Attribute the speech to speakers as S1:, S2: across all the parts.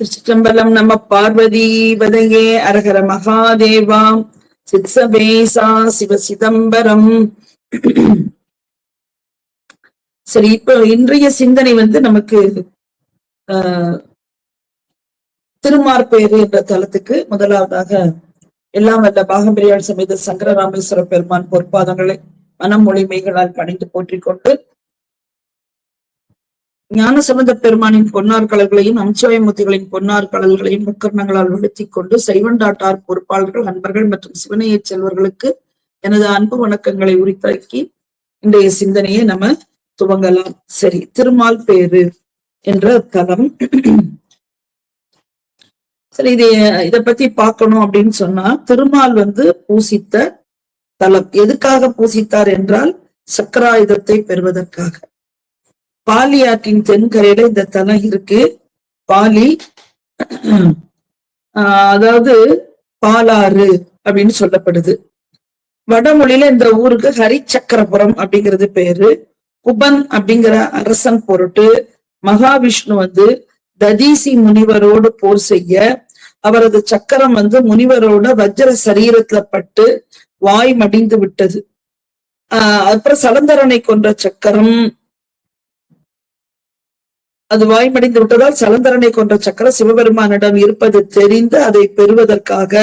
S1: திருச்சிற்றம்பலம் நம்ம பார்வதி வதையே அரகர மகாதேவா சித்சபேசா சிவ சிதம்பரம். சரி இப்ப இன்றைய சிந்தனை வந்து நமக்கு ஆஹ் திருமார்பேறு என்ற தலத்துக்கு முதலாவதாக எல்லாம் வல்ல பாகம்பிரியாள் சமேத சங்கர ராமேஸ்வர பெருமான் பொற்பாதங்களை மனம் மொழிமைகளால் பணிந்து போற்றிக் கொண்டு ஞானசம்பந்த பெருமானின் பொன்னார் கலர்களையும் அம்சவயமூர்த்திகளின் பொன்னார் கலர்களையும் முக்கர்ணங்களால் வெளுத்திக் கொண்டு சைவண்டாட்டார் பொறுப்பாளர்கள் அன்பர்கள் மற்றும் சிவனைய செல்வர்களுக்கு எனது அன்பு வணக்கங்களை உரித்தாக்கி இன்றைய சிந்தனையை நம்ம துவங்கலாம். சரி திருமால் பேரு என்ற தலம். சரி இது இத பத்தி பார்க்கணும் அப்படின்னு சொன்னா திருமால் வந்து பூசித்த தலம். எதுக்காக பூசித்தார் என்றால் சக்கராயுதத்தை பெறுவதற்காக. பாலி ஆற்றின் தென்கரையில இந்த தலம் இருக்கு. பாலி ஆஹ் அதாவது பாலாறு அப்படின்னு சொல்லப்படுது. வடமொழியில இந்த ஊருக்கு ஹரிச்சக்கரபுரம் அப்படிங்கிறது பேரு. குபன் அப்படிங்கிற அரசன் பொருட்டு மகாவிஷ்ணு வந்து ததீசி முனிவரோடு போர் செய்ய அவரது சக்கரம் வந்து முனிவரோட வஜ்ர சரீரத்துல பட்டு வாய் மடிந்து விட்டது. ஆஹ் அப்புறம் சலந்தரனை கொன்ற சக்கரம் அது வாய்மடைந்து விட்டதால் சலந்தரனை கொன்ற சக்கர சிவபெருமானிடம் இருப்பது தெரிந்து அதை பெறுவதற்காக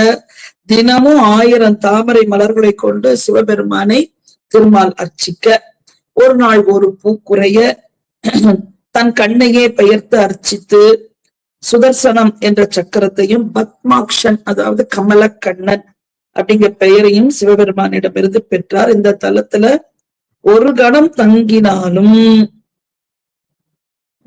S1: தினமும் ஆயிரம் தாமரை மலர்களை கொண்டு சிவபெருமானை திருமால் அர்ச்சிக்க ஒரு நாள் ஒரு பூ குறைய தன் கண்ணையே பெயர்த்து அர்ச்சித்து சுதர்சனம் என்ற சக்கரத்தையும் பத்மாக்ஷன் அதாவது கமலக்கண்ணன் அப்படிங்கிற பெயரையும் சிவபெருமானிடமிருந்து பெற்றார். இந்த தலத்துல ஒரு கணம் தங்கினாலும்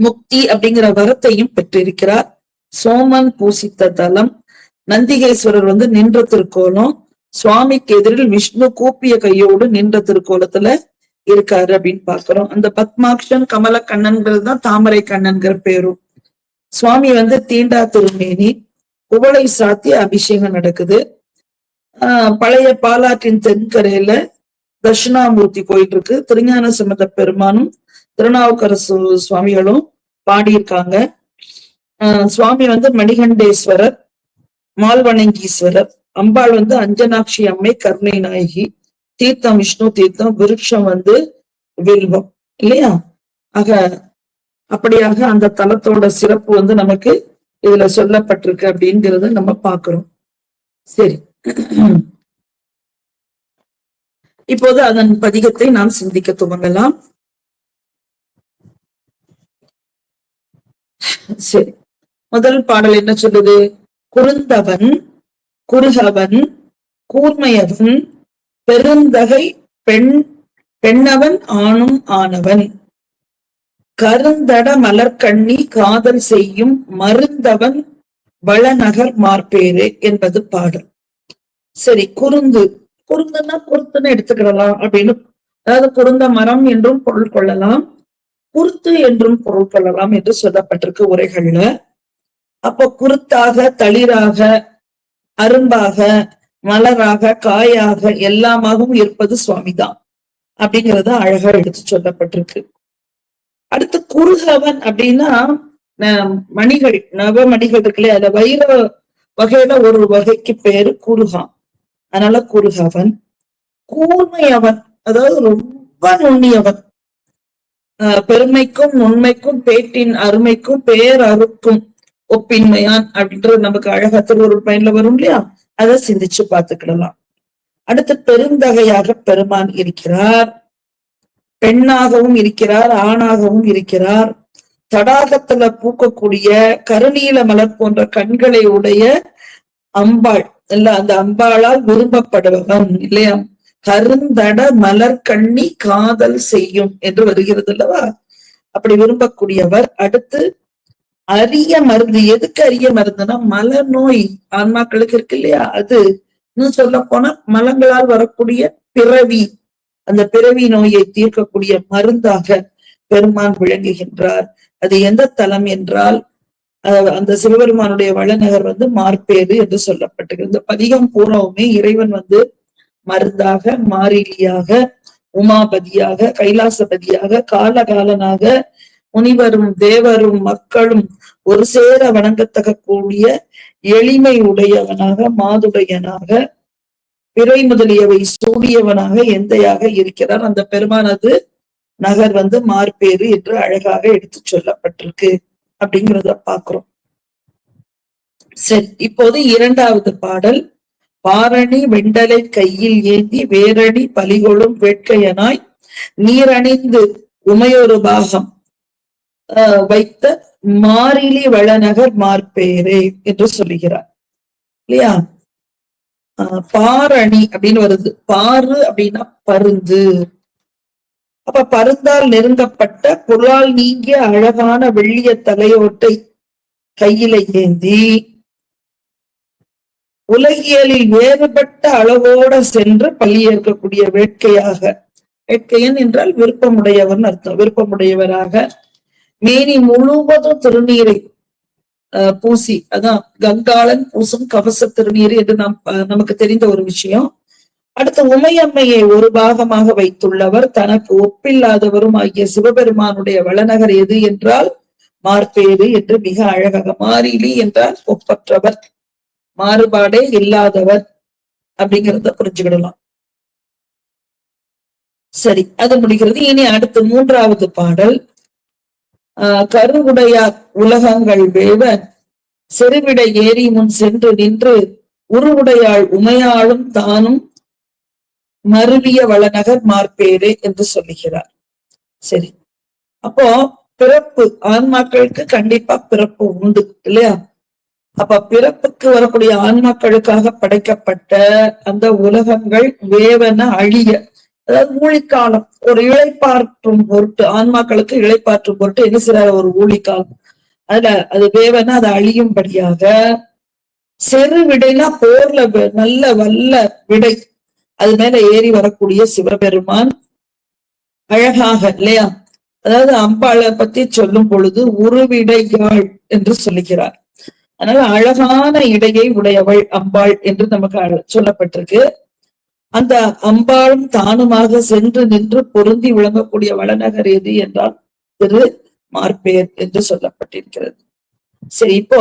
S1: முக்தி அப்படிங்கிற வரத்தையும் பெற்றிருக்கிறார். சோமன் பூசித்த தலம். நந்திகேஸ்வரர் வந்து நின்ற திருக்கோலம். சுவாமிக்கு எதிரில் விஷ்ணு கூப்பிய கையோடு நின்ற திருக்கோலத்துல இருக்காரு அப்படின்னு பாக்குறோம் அந்த பத்மாக்ஷன் கமல கண்ணன்கிறது தான் தாமரை கண்ணன்கிற பேரும். சுவாமி வந்து தீண்டா திருமேனி. குவளை சாத்தி அபிஷேகம் நடக்குது. ஆஹ் பழைய பாலாற்றின் தென்கரையில தட்சிணாமூர்த்தி போயிட்டு இருக்கு. திருஞான சம்பந்த பெருமானும் திருநாவுக்கரசு சுவாமிகளும். பாடியிருக்காங்க. ஆஹ் சுவாமி வந்து மணிகண்டேஸ்வரர் மால்வணங்கீஸ்வரர் அம்பாள் வந்து அஞ்சனாட்சி அம்மை கருணை நாயகி தீர்த்தம் விஷ்ணு தீர்த்தம் விருட்சம் வந்து வில்வம் இல்லையா? ஆக அப்படியாக அந்த தலத்தோட சிறப்பு வந்து நமக்கு இதுல சொல்லப்பட்டிருக்கு அப்படிங்கிறத நம்ம பாக்குறோம் சரி. இப்போது அதன் பதிகத்தை நாம் சிந்திக்க துவங்கலாம். சரி. முதல் பாடல் என்ன சொல்லுது? குறுந்தவன் குறுகவன் கூர்மையவன் பெருந்தகை பெண் பெண்ணவன் ஆணும் ஆனவன். கருந்தட மலர்கண்ணி காதல் செய்யும் மருந்தவன் வளநகர் மார்பேறு என்பது பாடல். சரி குறுந்து குறுந்துன்னா குருத்துன்னு எடுத்துக்கிடலாம் அப்படின்னு அதாவது குருந்த மரம் என்றும் பொருள் கொள்ளலாம். குருத்து என்றும் பொருள் கொள்ளலாம் என்று சொல்லப்பட்டிருக்கு உரைகள்ல. அப்ப குருத்தாக தளிராக அரும்பாக மலராக காயாக எல்லாமாகவும் இருப்பது சுவாமிதான். அப்படிங்கறத அழகா எடுத்து சொல்லப்பட்டிருக்கு. அடுத்து குருகவன் அப்படின்னா மணிகள் நவ மணிகள் இருக்குல்லையா அதுல வைர வகையில ஒரு வகைக்கு பேரு குருகான் அதனால குருகவன் கூர்மையவன் அதாவது ரொம்ப நுண்ணியவன். பெருமைக்கும் உண்மைக்கும் பேட்டின் அருமைக்கும் பேர் அறுக்கும் ஒப்பின்மையான் அப்படின்றது நமக்கு அழகா திருவருள் பயன்ல வரும் இல்லையா? அதை சிந்திச்சு பார்த்துக்கிடலாம். அடுத்து பெருந்தகையாக பெருமான் இருக்கிறார். பெண்ணாகவும் இருக்கிறார் ஆணாகவும் இருக்கிறார். தடாகத்துல பூக்கக்கூடிய கருநீல மலர் போன்ற கண்களை உடைய அம்பாள் இல்ல அந்த அம்பாளால் விரும்பப்படுபவன் இல்லையா? கருந்தட மலர் கண்ணி காதல் செய்யும் என்று வருகிறது அல்லவா அப்படி விரும்பக்கூடியவர் அடுத்து அரிய மருந்து. எதுக்கு அரிய மருந்துன்னா மல நோய் ஆன்மாக்களுக்கு இருக்கு இல்லையா? அது இன்னும் சொல்ல போனா மலங்களால் வரக்கூடிய பிறவி. அந்த பிறவி நோயை தீர்க்கக்கூடிய மருந்தாக பெருமான் விளங்குகின்றார். அது எந்த தலம் என்றால் அந்த சிவபெருமானுடைய வளநகர் வந்து மார்பேது என்று சொல்லப்பட்டிருக்கு. இந்த பதிகம் பூராவுமே இறைவன் வந்து மருந்தாக மாறிலியாக உமாபதியாக கைலாசபதியாக காலகாலனாக முனிவரும் தேவரும் மக்களும் ஒரு சேர வணங்கத்தக கூடிய எளிமை உடையவனாக மாதுடையனாக பிறை முதலியவை சூடியவனாக எந்தையாக இருக்கிறார். அந்த பெருமானது நகர் வந்து மார்பேறு என்று அழகாக எடுத்து சொல்லப்பட்டிருக்கு அப்படிங்கிறத பாக்குறோம் சரி இப்போது இரண்டாவது பாடல். பாரணி வெண்டலை கையில் ஏந்தி வேரணி பலிகொழும் வேட்கையனாய் நீரணிந்து உமையொரு பாகம் ஆஹ் வைத்த மாரிலி வளநகர் மார்பேரே என்று சொல்லுகிறார். இல்லையா? ஆஹ் பாரணி அப்படின்னு வருது. பாரு அப்படின்னா பருந்து. அப்ப பருந்தால் நெருங்கப்பட்ட புலால் நீங்கிய அழகான வெள்ளிய தலையோட்டை கையில ஏந்தி உலகியலில் வேறுபட்ட அளவோட சென்று பள்ளியேற்கக்கூடிய வேட்கையாக. வேட்கையன் என்றால் விருப்பமுடையவன் அர்த்தம். விருப்பமுடையவராக மேனி முழுவதும் திருநீரை பூசி அதான் கங்காளன் பூசும் கவச திருநீர் என்று நாம் நமக்கு தெரிந்த ஒரு விஷயம். அடுத்து உமையம்மையை ஒரு பாகமாக வைத்துள்ளவர். தனக்கு ஒப்பில்லாதவரும் ஆகிய சிவபெருமானுடைய வளநகர் எது என்றால் மார்பேறு என்று மிக அழகாக மாறிலி என்றால் ஒப்பற்றவர். மாறுபாடே இல்லாதவர் அப்படிங்கிறத புரிஞ்சுக்கிடலாம். சரி அது முடிகிறது. இனி அடுத்து மூன்றாவது பாடல். ஆஹ் கருவுடையார் உலகங்கள் வேவ செருவிட ஏறி முன் சென்று நின்று உருவுடையாள் உமையாளும் தானும் மருவிய வளநகர் மார்பேரே என்று சொல்லுகிறார். சரி அப்போ பிறப்பு ஆன்மாக்களுக்கு கண்டிப்பா பிறப்பு உண்டு இல்லையா? அப்ப பிறப்புக்கு வரக்கூடிய ஆன்மாக்களுக்காக படைக்கப்பட்ட அந்த உலகங்கள் வேவன அழிய அதாவது ஊழிக்காலம் ஒரு இழைப்பாற்றும் பொருட்டு ஆன்மாக்களுக்கு இழைப்பாற்றும் பொருட்டு என்ன செய்யறாரு ஒரு ஊழிக்காலம் அதுல அது வேவன அது அழியும்படியாக செரு விடைனா போர்ல நல்ல வல்ல விடை. அது மேல ஏறி வரக்கூடிய சிவபெருமான் அழகாக இல்லையா? அதாவது அம்பாளை பத்தி சொல்லும் பொழுது உருவிடையாள் என்று சொல்லுகிறார். அதனால அழகான இடையை உடையவள் அம்பாள் என்று நமக்கு சொல்லப்பட்டிருக்கு. அந்த அம்பாளும் தானுமாக சென்று நின்று பொருந்தி விளங்கக்கூடிய வளநகர் எது என்றால் திரு மார்பேர் என்று சொல்லப்பட்டிருக்கிறது. சரி இப்போ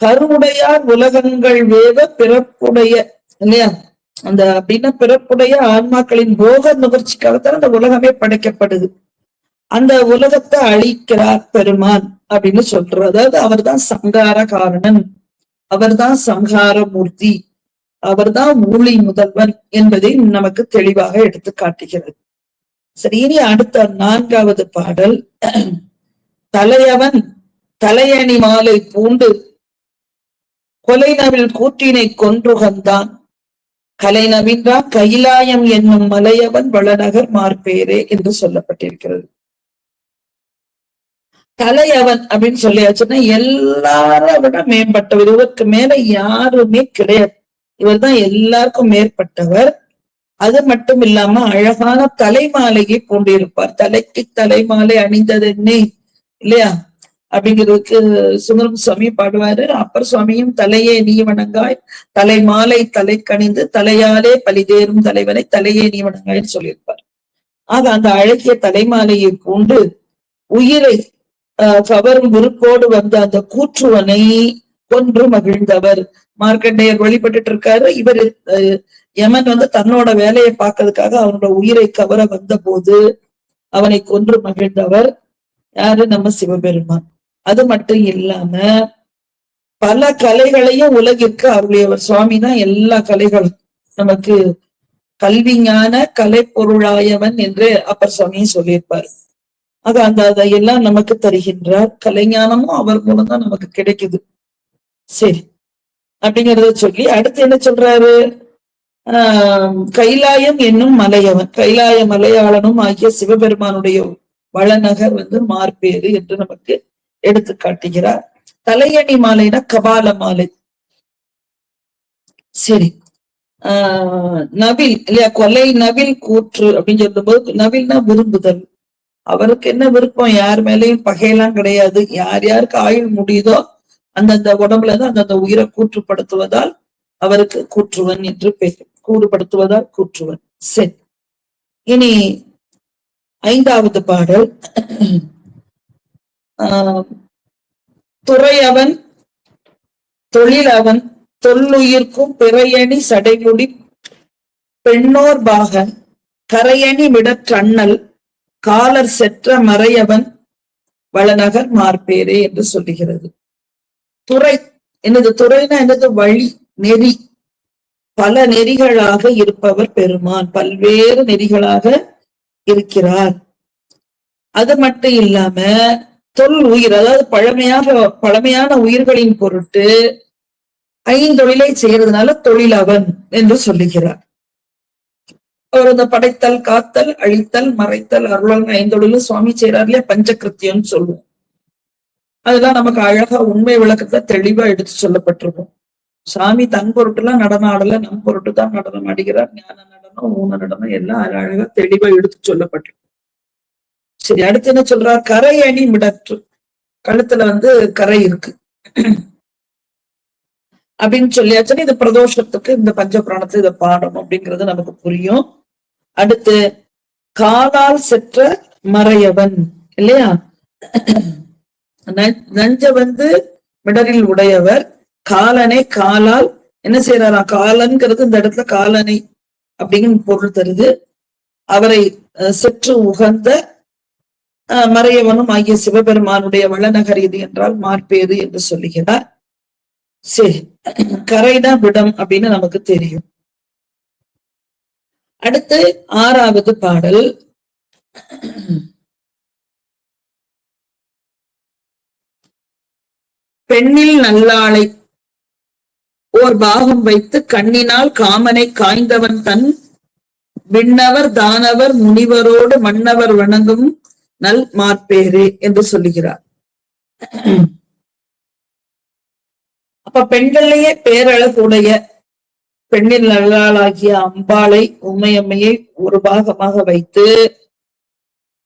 S1: கருவுடையார் உலகங்கள் வேக பிறப்புடைய இல்லையா? அந்த அப்படின்னா பிறப்புடைய ஆன்மாக்களின் போக நுகர்ச்சிக்காகத்தான் அந்த உலகமே படைக்கப்படுது. அந்த உலகத்தை அழிக்கிறார் பெருமான் அப்படின்னு சொல்றோம் அதாவது அவர்தான் சங்கார காரணன். அவர்தான் சங்கார மூர்த்தி. அவர்தான் ஊழி முதல்வன் என்பதை நமக்கு தெளிவாக எடுத்து காட்டுகிறது. சரி இனி அடுத்த நான்காவது பாடல். தலையவன் தலையணி மாலை பூண்டு கொலைநவில் கூற்றினை கொன்றுகந்தான். கலை நவின்றான் கைலாயம் என்னும் மலையவன் வளநகர் மார்பேரே என்று சொல்லப்பட்டிருக்கிறது. தலையவன் அப்படின்னு சொல்லியாச்சுன்னா எல்லாரை விட மேம்பட்டவர். இவருக்கு மேல யாருமே கிடையாது. இவர் தான் எல்லாருக்கும் மேற்பட்டவர். அது மட்டும் இல்லாம அழகான தலைமாலையை பூண்டிருப்பார் தலைக்கு தலைமாலை அணிந்தது என்ன இல்லையா? அப்படிங்கிறதுக்கு சுந்தரம் சுவாமி பாடுவாரு. அப்பர் சுவாமியும் தலையே நீ வணங்காய் தலை மாலை தலை கணிந்து தலையாலே பலிதேறும் தலைவனை தலையே நீ வணங்காய்ன்னு சொல்லியிருப்பார். ஆக அந்த அழகிய தலைமாலையை பூண்டு உயிரை கவரும் விருப்போடு வந்த அந்த கூற்றுவனை கொன்று மகிழ்ந்தவர். மார்க்கண்டேயர் வழிபட்டுட்டு இருக்காரு இவர் யமன் வந்து தன்னோட வேலையை பார்க்கறதுக்காக அவனோட உயிரை கவர வந்த போது அவனை கொன்று மகிழ்ந்தவர். யாரு? நம்ம சிவபெருமான். அது மட்டும் இல்லாம பல கலைகளையும் உலகிற்கு அருளியவர் சுவாமினா எல்லா கலைகளும். நமக்கு கல்விஞான கலைப்பொருளாயவன் கலை பொருளாயவன் என்று அப்பர் சுவாமியும் சொல்லியிருப்பார். அது அந்த அதையெல்லாம் நமக்கு தருகின்றார் கலைஞானமும் அவர் மூலம் தான் நமக்கு கிடைக்குது. சரி. அப்படிங்கறத சொல்லி அடுத்து என்ன சொல்றாரு? ஆஹ் கைலாயம் என்னும் மலையவன். கைலாய மலையாளனும் ஆகிய சிவபெருமானுடைய வளநகர் வந்து மார்பேறு என்று நமக்கு எடுத்து காட்டுகிறார். தலையணி மாலைனா கபால மாலை. சரி. ஆஹ் நவில் இல்லையா? கொலை நவில் கூற்று அப்படின்னு சொல்லும்போது நவில்னா விரும்புதல். அவருக்கு என்ன விருப்பம்? யார் மேலயும் பகையெல்லாம் கிடையாது. யார் யாருக்கு ஆயுள் முடியுதோ அந்தந்த உடம்புலதான் அந்தந்த உயிரை கூற்றுப்படுத்துவதால் அவருக்கு கூற்றுவன் என்று பெயர். கூறுபடுத்துவதால் கூற்றுவன். சரி. இனி ஐந்தாவது பாடல். ஆஹ் துறையவன் தொழிலவன் தொல்லுயிர்க்கும் பிறையணி சடைமுடி பெண்ணோர் பாகன் கரையணி விடற்றண்ணல் காலர் செற்ற மறையவன் வளநகர் மார்பேரே என்று சொல்லுகிறது. துறை எனது துறைனா எனது வழி நெறி. பல நெறிகளாக இருப்பவர் பெருமான். பல்வேறு நெறிகளாக இருக்கிறார். அது மட்டும் இல்லாம தொல் உயிர் அதாவது பழமையாக பழமையான உயிர்களின் பொருட்டு ஐந்தொழிலை செய்யறதுனால தொழிலவன் என்று சொல்லுகிறார். அவர் இந்த படைத்தல் காத்தல் அழித்தல் மறைத்தல் அருளல் ஐந்தொழிலும் சுவாமி செய்யறாரு இல்லையா பஞ்சகிருத்தியம்னு சொல்லுவோம். அதெல்லாம் நமக்கு அழகா உண்மை விளக்கத்தை தெளிவா எடுத்து சொல்லப்பட்டிருக்கும். சாமி தன் பொருட்டு எல்லாம் நடனம் ஆடல நம் பொருட்டு தான் நடனம் ஆடுகிறார் ஞான நடனம் ஊன நடனம் எல்லாம் அழகா தெளிவா எடுத்து சொல்லப்பட்டிருக்கும். சரி அடுத்து என்ன சொல்றார்? கரை அணி மிடற்று. கழுத்துல வந்து கரை இருக்கு. அப்படின்னு சொல்லியாச்சுன்னா இது பிரதோஷத்துக்கு இந்த பஞ்சபுராணத்தை இதை பாடணும் அப்படிங்கிறது நமக்கு புரியும். அடுத்து காலால் செற்ற மறையவன் இல்லையா? நஞ்ச வந்து மிடரில் உடையவர் காலனை காலால் என்ன செய்யறாராம் காலன்கிறது இந்த இடத்துல காலனை அப்படிங்கிற பொருள் தருது. அவரை அஹ், செற்று உகந்த அஹ், மறையவனும் ஆகிய சிவபெருமானுடைய வளநகர் இது என்றால் மார்பேறு என்று சொல்லுகிறார். சரி கரைனா விடம் அப்படின்னு நமக்கு தெரியும். அடுத்து ஆறாவது பாடல். பெண்ணில் நல்லாளை ஓர் பாகம் வைத்து கண்ணினால் காமனை காய்ந்தவன் தன் விண்ணவர் தானவர் முனிவரோடு மன்னவர் வணங்கும் நல் மார்பேரே என்று சொல்லுகிறார். அப்ப பெண்கள்லயே பேரழகுடைய பெண்ணின் நல்லாளாகிய அம்பாளை உண்மையம்மையை ஒரு பாகமாக வைத்து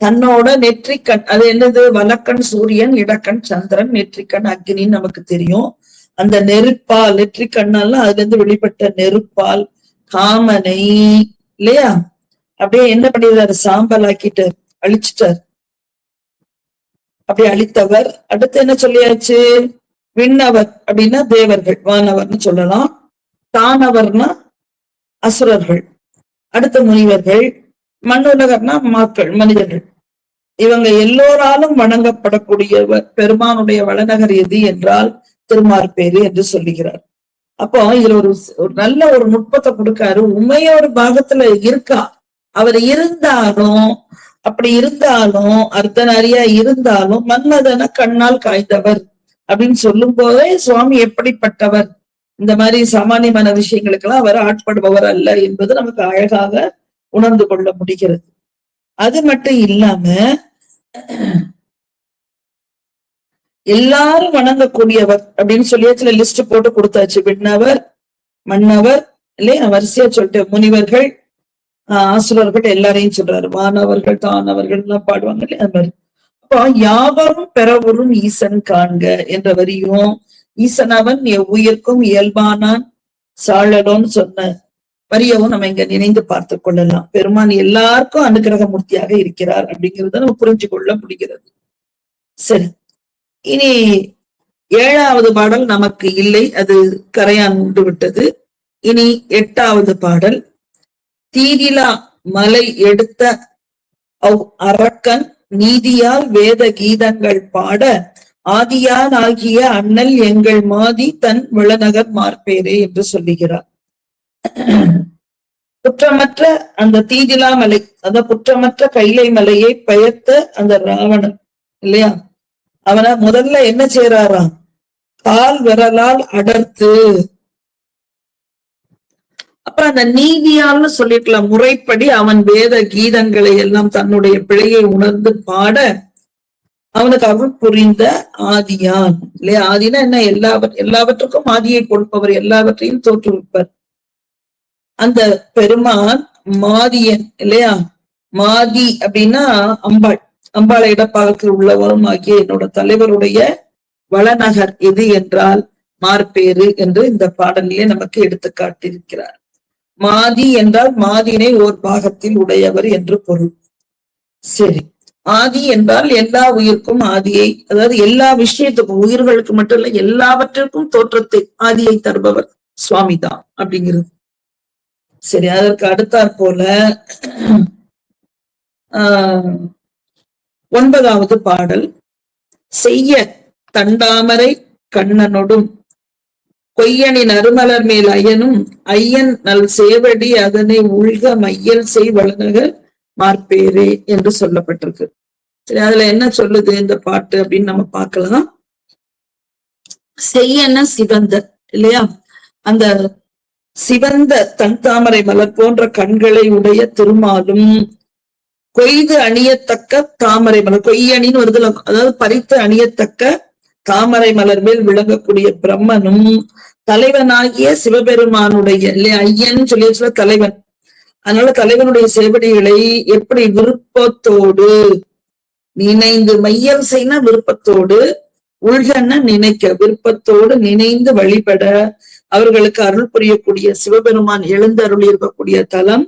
S1: தன்னோட நெற்றிக்கண் அது என்னது? வலக்கண் சூரியன் இடக்கண் சந்திரன் நெற்றிக்கண் அக்னின்னு நமக்கு தெரியும். அந்த நெருப்பால் நெற்றிக்கண்ணெல்லாம் அதுல இருந்து வெளிப்பட்ட நெருப்பால் காமனை இல்லையா? அப்படியே என்ன பண்ணிடுறாரு? சாம்பல் ஆக்கிட்டு அழிச்சிட்டார். அப்படி அழித்தவர். அடுத்து என்ன சொல்லியாச்சு? விண்ணவர் அப்படின்னா தேவர்கள் வானவர்னு சொல்லலாம். தானவர்னா அசுரர்கள். அடுத்த முனிவர்கள் மண்ணுலகர்னா மக்கள் மனிதர்கள். இவங்க எல்லோராலும் வணங்கப்படக்கூடியவர் பெருமானுடைய வளநகர் எது என்றால் திருமார்பேரு என்று சொல்லுகிறார். அப்போ இதுல ஒரு நல்ல ஒரு நுட்பத்தை கொடுக்காரு. உமையோட பாகத்துல இருக்கா? அவர் இருந்தாலும் அப்படி இருந்தாலும் அர்த்தநாரியா இருந்தாலும் மன்மதன கண்ணால் காய்ந்தவர் அப்படின்னு சொல்லும் போதே சுவாமி எப்படிப்பட்டவர்? இந்த மாதிரி சாமானியமான விஷயங்களுக்கெல்லாம் அவர் ஆட்படுபவர் அல்ல என்பது நமக்கு அழகாக உணர்ந்து கொள்ள முடிகிறது. அது மட்டும் இல்லாம எல்லாரும் வணங்கக்கூடியவர் அப்படின்னு சொல்லியாச்சுல லிஸ்ட் போட்டு கொடுத்தாச்சு. விண்ணவர் மன்னவர் இல்லையா? வரிசையா சொல்லிட்டு முனிவர்கள் ஆஹ் ஆசுரர்கள் எல்லாரையும் சொல்றாரு. மாணவர்கள் தானவர்கள் எல்லாம் பாடுவாங்க இல்லையா? அது மாதிரி. அப்போ யாவரும் பெறவரும் ஈசன் காண்க என்ற வரியும் ஈசனவன் எவ்வுயிர்க்கும் இயல்பானான் சாழலோன்னு சொன்ன வரியவும் நம்ம இங்க நினைந்து பார்த்து கொள்ளலாம். பெருமான் எல்லாருக்கும் அனுகிரக மூர்த்தியாக இருக்கிறார் அப்படிங்கிறத நம்ம புரிஞ்சு கொள்ள முடிகிறது. சரி. இனி ஏழாவது பாடல் நமக்கு இல்லை. அது கரையான் உண்டு விட்டது. இனி எட்டாவது பாடல். தீரிலா மலை எடுத்த அவ் அரக்கன் நீதியால் வேத கீதங்கள் பாட ஆதியான் ஆகிய அண்ணல் எங்கள் மாதி தன் விளநகர் மார்பேரே என்று சொல்லுகிறார். குற்றமற்ற அந்த தீதிலா மலை அந்த குற்றமற்ற கைலை மலையை பெயர்த்த அந்த ராவணன் இல்லையா? அவனை முதல்ல என்ன செய்யறாராம் கால் விரலால் அடர்த்து. அப்புறம் அந்த நீதியால்னு சொல்லிருக்கலாம் முறைப்படி அவன் வேத கீதங்களை எல்லாம் தன்னுடைய பிழையை உணர்ந்து பாட அவனுக்கு அருள் புரிந்த ஆதியான். இல்லையா? ஆதினா என்ன? எல்லாவற் எல்லாவற்றுக்கும் ஆதியை கொடுப்பவர் எல்லாவற்றையும் தோற்றுவிப்பர். அந்த பெருமான் மாதியன் இல்லையா? மாதி அப்படின்னா அம்பாள். அம்பாளை இடப்பாகத்தில் உள்ளவரும் ஆகிய என்னோட தலைவருடைய வளநகர் எது என்றால் மார்பேறு என்று இந்த பாடலிலே நமக்கு எடுத்து காட்டியிருக்கிறார் மாதி என்றால் மாதினை ஓர் பாகத்தில் உடையவர் என்று பொருள். சரி. ஆதி என்றால் எல்லா உயிர்க்கும் ஆதியை அதாவது எல்லா விஷயத்துக்கும் உயிர்களுக்கு மட்டும் இல்ல எல்லாவற்றிற்கும் தோற்றத்தை ஆதியை தருபவர் சுவாமி தான் அப்படிங்கிறது. சரி அதற்கு அடுத்தாற் போல ஆஹ் ஒன்பதாவது பாடல். செய்ய தண்டாமரை கண்ணனொடும் கொய்யனின் அருமலர் மேல் ஐயனும் ஐயன் நல் சேவடி அதனை உள்க மையல் செய் வழங்குக மார்பேரே என்று சொல்லப்பட்டிருக்கு. சரி அதுல என்ன சொல்லுது இந்த பாட்டு அப்படின்னு நம்ம பார்க்கலாம். செய்யன சிவந்த இல்லையா? அந்த சிவந்த தன் தாமரை மலர் போன்ற கண்களை உடைய திருமாலும் கொய்து அணியத்தக்க தாமரை மலர் கொய்யணின்னு வருதுல அதாவது பறித்து அணியத்தக்க தாமரை மலர் மேல் விளங்கக்கூடிய பிரம்மனும் தலைவனாகிய சிவபெருமானுடைய இல்லையா ஐயன் சொல்லி சொல்ல தலைவன். அதனால தலைவனுடைய சேவடிகளை எப்படி விருப்பத்தோடு நினைந்து மையம் செய்னா விருப்பத்தோடு உள்கண்ண நினைக்க விருப்பத்தோடு நினைந்து வழிபட அவர்களுக்கு அருள் புரியக்கூடிய சிவபெருமான் எழுந்தருள் இருக்கக்கூடிய தலம்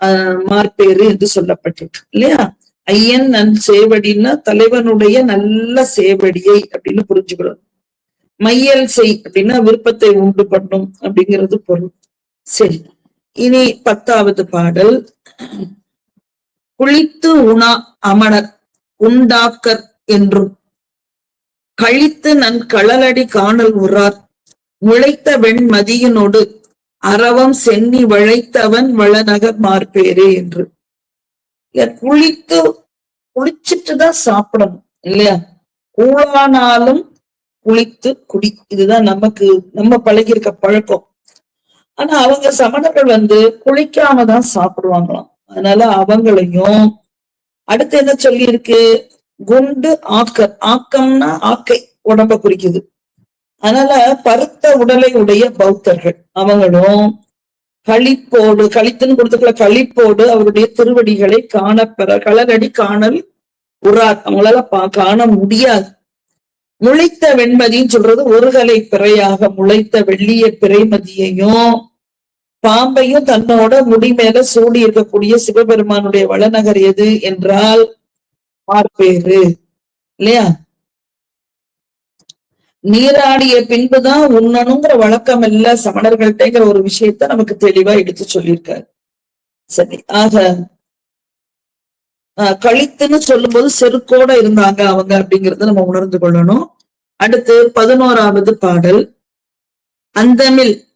S1: ஆஹ் மார்பேறு என்று சொல்லப்பட்டிருக்கு இல்லையா? ஐயன் நன் சேவடின்னா தலைவனுடைய நல்ல சேவடியை அப்படின்னு புரிஞ்சுக்கிறோம். மையல் செய் அப்படின்னா விருப்பத்தை உண்டு பண்ணும் அப்படிங்கிறது பொருள். சரி இனி பத்தாவது பாடல். குளித்து உணா அமணர் உண்டாக்கர் என்றும். கழித்து நன் களலடி காணல் உறார். முளைத்த வெண்மதியினோடு அரவம் சென்னி வளைத்தவன் வளநகர் மார்பேரே என்று. குளித்து குளிச்சுட்டுதான் சாப்பிடணும் இல்லையா? கூழானாலும் குளித்து குடி இதுதான் நமக்கு நம்ம பழகிருக்க பழக்கம். ஆனா அவங்க சமணர்கள் வந்து குளிக்காம தான் சாப்பிடுவாங்களாம். அதனால அவங்களையும் அடுத்து என்ன சொல்லியிருக்கு? குண்டு ஆக்கர் ஆக்கம்னா ஆக்கை உடம்ப குறிக்குது. அதனால பருத்த உடலை உடைய பௌத்தர்கள் அவங்களும் களிப்போடு களித்துன்னு கொடுத்துக்கல களிப்போடு அவருடைய திருவடிகளை காணப்பெற களரடி காணல் உறார். அவங்களால பா- காண முடியாது. முளைத்த வெண்மதின்னு சொல்றது ஒரு கலை பிறையாக முளைத்த வெள்ளிய பிறைமதியையும் பாம்பையும் தன்னோட முடி மேல சூடி இருக்கக்கூடிய சிவபெருமானுடைய வளநகர் எது என்றால் மார்பேரு இல்லையா? நீராடிய பின்புதான் உண்ணணுங்கிற வழக்கம் இல்ல சமணர்கள்ட்டங்கிற ஒரு விஷயத்த நமக்கு தெளிவா எடுத்து சொல்லியிருக்காரு. சரி ஆக ஆஹ் கழித்துன்னு சொல்லும்போது செருக்கோட இருந்தாங்க அவங்க அப்படிங்கறத நம்ம உணர்ந்து கொள்ளணும். அடுத்து பதினோராவது பாடல். அந்தமில்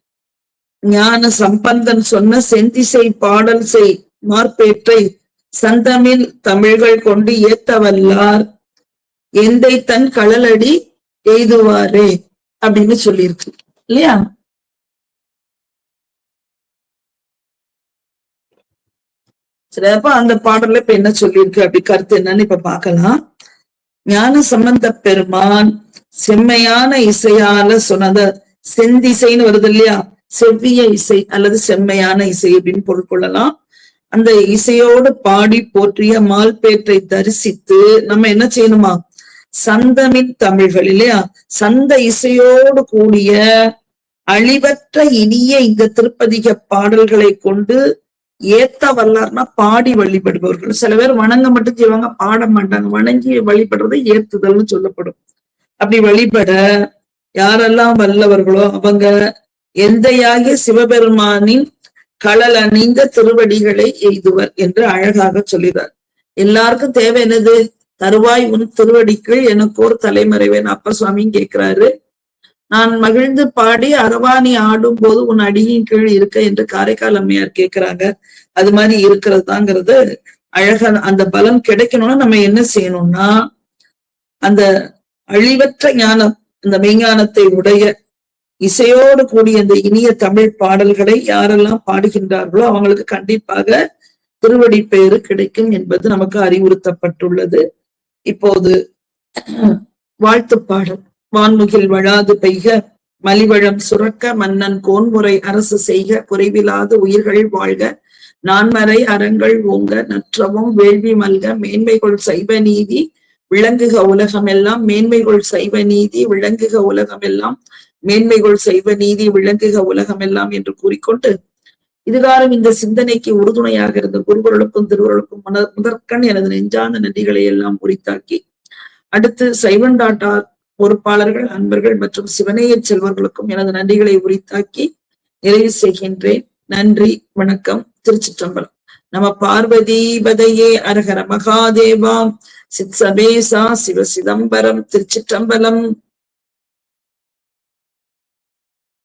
S1: ஞான சம்பந்தன் சொன்ன செந்திசை பாடல் செய் மார்பேற்றை சந்தமில் தமிழ்கள் கொண்டு ஏத்தவல்லார். எந்தை தன் களலடி எய்துவாரே அப்படின்னு சொல்லியிருக்கு. இல்லையா? சரி அப்ப அந்த பாடல்ல இப்ப என்ன சொல்லியிருக்கு அப்படி கருத்து என்னன்னு இப்ப பார்க்கலாம். ஞான சம்பந்த பெருமான் செம்மையான இசையால சொன்னத செந்திசைன்னு வருது இல்லையா? செவ்விய இசை அல்லது செம்மையான இசை அப்படின்னு பொருள் கொள்ளலாம். அந்த இசையோடு பாடி போற்றிய மால்பேற்றை தரிசித்து நம்ம என்ன செய்யணுமா? சந்தமின் தமிழ்கள் இல்லையா? சந்த இசையோடு கூடிய அழிவற்ற இனிய இந்த திருப்பதிக பாடல்களை கொண்டு ஏத்த வல்லார்னா பாடி வழிபடுபவர்கள். சில பேர் வணங்க மட்டும் செய்வாங்க பாட மாட்டாங்க. வணங்கி வழிபடுறது ஏத்துதல்னு சொல்லப்படும். அப்படி வழிபட யாரெல்லாம் வல்லவர்களோ அவங்க எந்தையாகிய சிவபெருமானின் களல் அணிந்த திருவடிகளை எய்துவர் என்று அழகாக சொல்லிறார் எல்லாருக்கும் தேவை என்னது? தருவாய் உன் திருவடிக்குள் எனக்கு ஒரு தலைமறைவேன் அப்ப சுவாமி கேட்கிறாரு. நான் மகிழ்ந்து பாடி அரவாணி ஆடும் போது உன் அடியின் கீழ் இருக்க என்று காரைக்கால் அம்மையார் கேட்கிறாங்க. அது மாதிரி இருக்கிறது தாங்கிறது அழகா அந்த பலம் கிடைக்கணும்னா நம்ம என்ன செய்யணும்னா அந்த அழிவற்ற ஞானம் அந்த மெய்ஞானத்தை உடைய இசையோடு கூடிய இந்த இனிய தமிழ் பாடல்களை யாரெல்லாம் பாடுகின்றார்களோ அவங்களுக்கு கண்டிப்பாக திருவடி பெயரு கிடைக்கும் என்பது நமக்கு அறிவுறுத்தப்பட்டுள்ளது. இப்போது வாழ்த்து பாடல் வான்முகில் வழாது பெய்க மலிவழம் சுரக்க மன்னன் கோன்முறை அரசு செய்க குறைவிலாத உயிர்கள் வாழ்க நான்மறை அறங்கள் ஓங்க நற்றவும் வேள்வி மல்க மேன்மைகள் சைவ நீதி விளங்குக உலகமெல்லாம் மேன்மைகள் சைவ நீதி விளங்குக உலகமெல்லாம் மேன்மைகள் செய்வ நீதி விளங்குக உலகமெல்லாம் என்று கூறிக்கொண்டு இதுகாரம் இந்த சிந்தனைக்கு உறுதுணையாக இருந்த குருவர்களுக்கும் திருவர்களுக்கும் முதற்கண் எனது நெஞ்சான நன்றிகளை எல்லாம் உரித்தாக்கி அடுத்து சைவன் டாட்டார் பொறுப்பாளர்கள் அன்பர்கள் மற்றும் சிவனேய செல்வர்களுக்கும் எனது நன்றிகளை உரித்தாக்கி நிறைவு செய்கின்றேன். நன்றி வணக்கம் திருச்சிற்றம்பலம். நம பார்வதிபதையே அரகர மகாதேவா. சித் சபேசா சிவ சிதம்பரம் திருச்சிற்றம்பலம்.